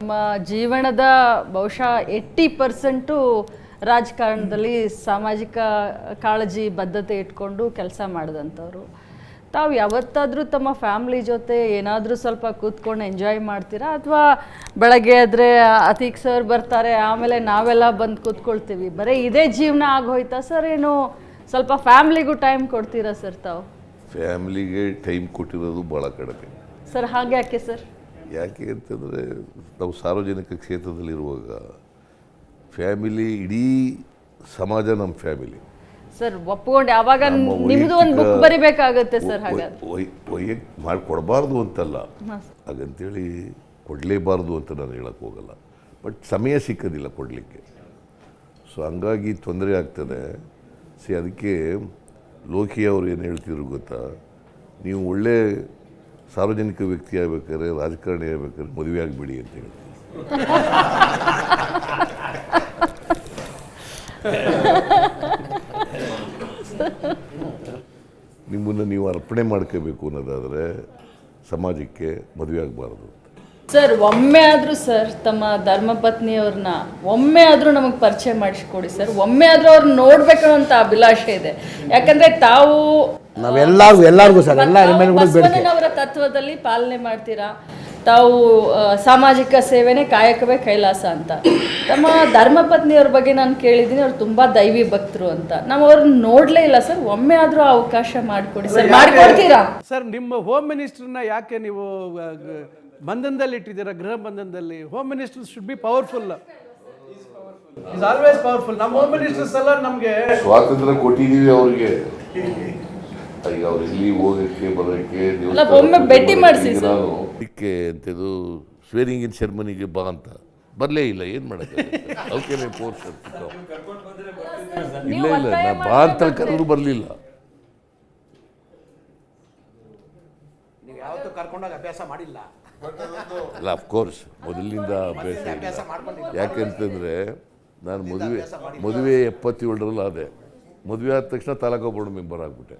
ನಮ್ಮ ಜೀವನದ ಬಹುಶಃ ಏಯ್ಟಿ ಪರ್ಸೆಂಟು ರಾಜಕಾರಣದಲ್ಲಿ ಸಾಮಾಜಿಕ ಕಾಳಜಿ ಬದ್ಧತೆ ಇಟ್ಕೊಂಡು ಕೆಲಸ ಮಾಡಿದಂಥವ್ರು. ತಾವು ಯಾವತ್ತಾದರೂ ತಮ್ಮ ಫ್ಯಾಮ್ಲಿ ಜೊತೆ ಏನಾದರೂ ಸ್ವಲ್ಪ ಕೂತ್ಕೊಂಡು ಎಂಜಾಯ್ ಮಾಡ್ತೀರಾ? ಅಥವಾ ಬೆಳಗ್ಗೆ ಆದರೆ ಅತೀಕ್ ಸರ್ ಬರ್ತಾರೆ ಆಮೇಲೆ ನಾವೆಲ್ಲ ಬಂದು ಕೂತ್ಕೊಳ್ತೀವಿ. ಬರೀ ಇದೇ ಜೀವನ ಆಗೋಯ್ತಾ ಸರ್? ಏನು ಸ್ವಲ್ಪ ಫ್ಯಾಮ್ಲಿಗೂ ಟೈಮ್ ಕೊಡ್ತೀರಾ ಸರ್ ತಾವು? ಫ್ಯಾಮ್ಲಿಗೆ ಟೈಮ್ ಕೊಟ್ಟಿರೋದು ಭಾಳ ಕಡಿಮೆ. ಸರ್ ಹಾಗೆ ಯಾಕೆ ಸರ್? ಯಾಕೆ ಅಂತಂದರೆ ನಾವು ಸಾರ್ವಜನಿಕ ಕ್ಷೇತ್ರದಲ್ಲಿರುವಾಗ ಫ್ಯಾಮಿಲಿ ಇಡೀ ಸಮಾಜ ನಮ್ಮ ಫ್ಯಾಮಿಲಿ. ಸರ್ ಒಪ್ಕೊಂಡು ಯಾವಾಗ ನಿಮ್ಮದು ನಿಮ್ದು ಒಂದು ಬುಕ್ ಬರಿಬೇಕಾಗುತ್ತೆ ಸರ್ ಹಾಗಾದ್ರೆ. ವೈಯಕ್ ಮಾಡಿಕೊಡಬಾರ್ದು ಅಂತಲ್ಲ. ಹಾಗಂತೇಳಿ ಕೊಡಲೇಬಾರ್ದು ಅಂತ ನಾನು ಹೇಳಕ್ಕೆ ಹೋಗಲ್ಲ. ಬಟ್ ಸಮಯ ಸಿಕ್ಕೋದಿಲ್ಲ ಕೊಡಲಿಕ್ಕೆ. ಸೊ ಹಂಗಾಗಿ ತೊಂದರೆ ಆಗ್ತದೆ. ಸಿ ಅದಕ್ಕೆ ಲೋಕಿ ಅವರು ಏನು ಹೇಳ್ತಿದ್ರು ಗೊತ್ತಾ? ನೀವು ಒಳ್ಳೆ ಸಾರ್ವಜನಿಕ ವ್ಯಕ್ತಿ ಆಗ್ಬೇಕಾದ್ರೆ ರಾಜಕಾರಣಿ ಆಗ್ಬೇಕಾದ್ರೆ ಮದುವೆ ಆಗಬೇಡಿ ಅಂತ ಹೇಳ್ತೀನಿ. ನಿಮ್ಮನ್ನು ನೀವು ಅರ್ಪಣೆ ಮಾಡ್ಕೋಬೇಕು ಅನ್ನೋದಾದರೆ ಸಮಾಜಕ್ಕೆ ಮದುವೆ ಆಗಬಾರ್ದು ಸರ್ ಒಮ್ಮೆ ಆದರೂ ಸರ್ ತಮ್ಮ ಧರ್ಮಪತ್ನಿಯವ್ರನ್ನ ಒಮ್ಮೆ ಆದರೂ ನಮಗೆ ಪರಿಚಯ ಮಾಡಿಸ್ಕೊಡಿ ಸರ್. ಒಮ್ಮೆ ಆದರೂ ಅವ್ರನ್ನ ನೋಡ್ಬೇಕು ಅಂತ ಅಭಿಲಾಷೆ ಇದೆ. ಯಾಕಂದ್ರೆ ತಾವು ನಾವೆಲ್ಲರಿಗೂ ಎಲ್ಲರಿಗೂ ಸರ್ ಎಲ್ಲ ಬಸವಣ್ಣನವರ ತತ್ವದಲ್ಲಿ ಪಾಲನೆ ಮಾಡ್ತೀರಾ? ತಾವು ಸಾಮಾಜಿಕ ಸೇವೆನೇ ಕಾಯಕವೇ ಕೈಲಾಸ ಅಂತ. ತಮ್ಮ ಧರ್ಮಪತ್ನಿಯವ್ರ ಬಗ್ಗೆ ನಾನು ಕೇಳಿದ್ದೀನಿ ಅವ್ರು ತುಂಬಾ ದೈವಿ ಭಕ್ತರು ಅಂತ. ನಾವು ಅವ್ರನ್ನ ನೋಡ್ಲೇ ಇಲ್ಲ ಸರ್. ಒಮ್ಮೆ ಆದರೂ ಅವಕಾಶ ಮಾಡಿಕೊಡಿ ಸರ್. ಮಾಡಿಕೊಡ್ತೀರಾ? ಸರ್ ನಿಮ್ಮ ಹೋಮ್ ಮಿನಿಸ್ಟರ್ನ ಯಾಕೆ ನೀವು ಬಂಧನದಲ್ಲಿ ಇಟ್ಟಿದ್ದೀರಾ ಗೃಹ ಬಂಧನದಲ್ಲಿ. Home minister should be powerful is always powerful ನಮ್ಮ ಹೋಮ್ ಮಿನಿಸ್ಟರ್ಸ್ ಎಲ್ಲ ನಮಗೆ ಸ್ವಾತಂತ್ರ್ಯ ಕೊಟ್ಟಿದ್ದೀವಿ ಅವ್ರಿಗೆ. ಈಗ ಅವ್ರು ಇಲ್ಲಿ ಹೋಗಕ್ಕೆ ಬರೋಕ್ಕೆ ಅಲ್ಲ, ಒಮ್ಮೆ ಭೇಟಿ ಮಾಡ್ಸಿ ಸರ್. ಅದಕ್ಕೆ ಅಂತಿದ್ದು ಸ್ವೇರಿಂಗ್ ಇನ್ ಸೆರೆಮನಿಗೆ ಬಾ ಅಂತ. ಬರಲೇ ಇಲ್ಲ ಏನು ಮಾಡೋಕ್ಕೆ ಅವಕ್ಕೆ ಫೋರ್ಸ್ ಇಲ್ಲ ಇಲ್ಲ ನಾ ಬಾ ಅಂತ ಕರೆದ್ರು ಬರಲಿಲ್ಲ ನೀವು ಯಾವತ್ತೂ ಕರ್ಕೊಂಡೋಗಿ ಅಭ್ಯಾಸ ಮಾಡಿಲ್ಲ. ಅಲ್ಲ ಅಫ್ಕೋರ್ಸ್ ಮೊದಲಿಂದ ಅಭ್ಯಾಸ ಇಲ್ಲ. ಯಾಕೆಂತಂದರೆ ನಾನು ಮದುವೆ ಮದುವೆ ಎಪ್ಪತ್ತೇಳರಲ್ಲಿ ಆದೆ ಮದುವೆ ಆದ ತಕ್ಷಣ ತಾಲೂಕು ಬೋರ್ಡ್ ಮೆಂಬರ್ ಆಗಿಬಿಟ್ಟೆ.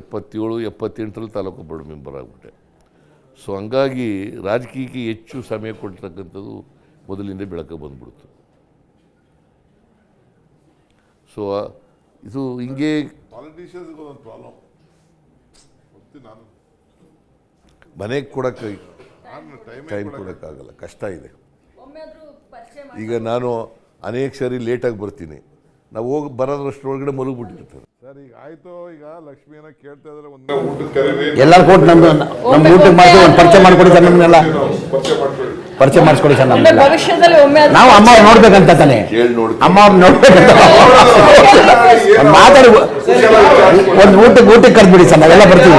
ಎಪ್ಪತ್ತೇಳು ಎಪ್ಪತ್ತೆಂಟರಲ್ಲಿ ತಾಲೂಕು ಬೋರ್ಡ್ ಮೆಂಬರ್ ಆಗಿಬಿಟ್ಟೆ. ಸೊ ಹಂಗಾಗಿ ರಾಜಕೀಯಕ್ಕೆ ಹೆಚ್ಚು ಸಮಯ ಕೊಡ್ತಕ್ಕಂಥದ್ದು ಮೊದಲಿಂದ ಬೆಳಕು ಬಂದ್ಬಿಡ್ತು. ಸೊ ಇದು ಹಿಂಗೆ ಪ್ರಾಬ್ಲಮ್ ನಾನು ಮನೆಗೆ ಕೊಡೋಕ್ಕೆ ಟೈಮ್ ಟೈಮ್ ಕೊಡೋಕ್ಕಾಗಲ್ಲ ಕಷ್ಟ ಇದೆ. ಈಗ ನಾನು ಅನೇಕ ಸರಿ ಲೇಟಾಗಿ ಬರ್ತೀನಿ. ನಾವು ಹೋಗಿ ಬರೋದ್ರಷ್ಟೊಳಗಡೆ ಮಲಗಿಬಿಟ್ಟಿರ್ತಾರೆ ಸರ್ ಈಗ ಆಯ್ತು ಈಗ ಲಕ್ಷ್ಮಿಯನ್ನ ಕೇಳ್ತಾ ಇದ್ರೆ ಒಂದು ಊಟದ ಕರೀರಿ ಎಲ್ಲರೂ ಕೊಟ್ಟು ನಮ್ದು ನಮ್ಮ ಊಟಕ್ಕೆ ಮಾಡಿ ಒಂದು ಪರಿಚಯ ಮಾಡ್ಕೊಡಿ ಸರ್ ನಮ್ಮನ್ನೆಲ್ಲ ಪರಿಚಯ ಮಾಡ್ಕೊಳ್ಳಿ ಪರಿಚಯ ಮಾಡಿಸ್ಕೊಡಿ ಸರ್ ನಮ್ಮನ್ನೆಲ್ಲ ಭವಿಷ್ಯದಲ್ಲಿ ಒಮ್ಮೆ ನಾವು ಅಮ್ಮ ಅವ್ರು ನೋಡ್ಬೇಕಂತ ತಾನೆ. ಕೇಳಿ ನೋಡಿ ಅಮ್ಮ ಅವ್ರು ನೋಡ್ಬೇಕಂತ ಮಾತಾಡಿ ಒಂದು ಊಟಕ್ಕೆ ಊಟಕ್ಕೆ ಕರೆದ್ಬಿಡಿ ಸರ್ ನಾವೆಲ್ಲ ಬರ್ತೀವಿ.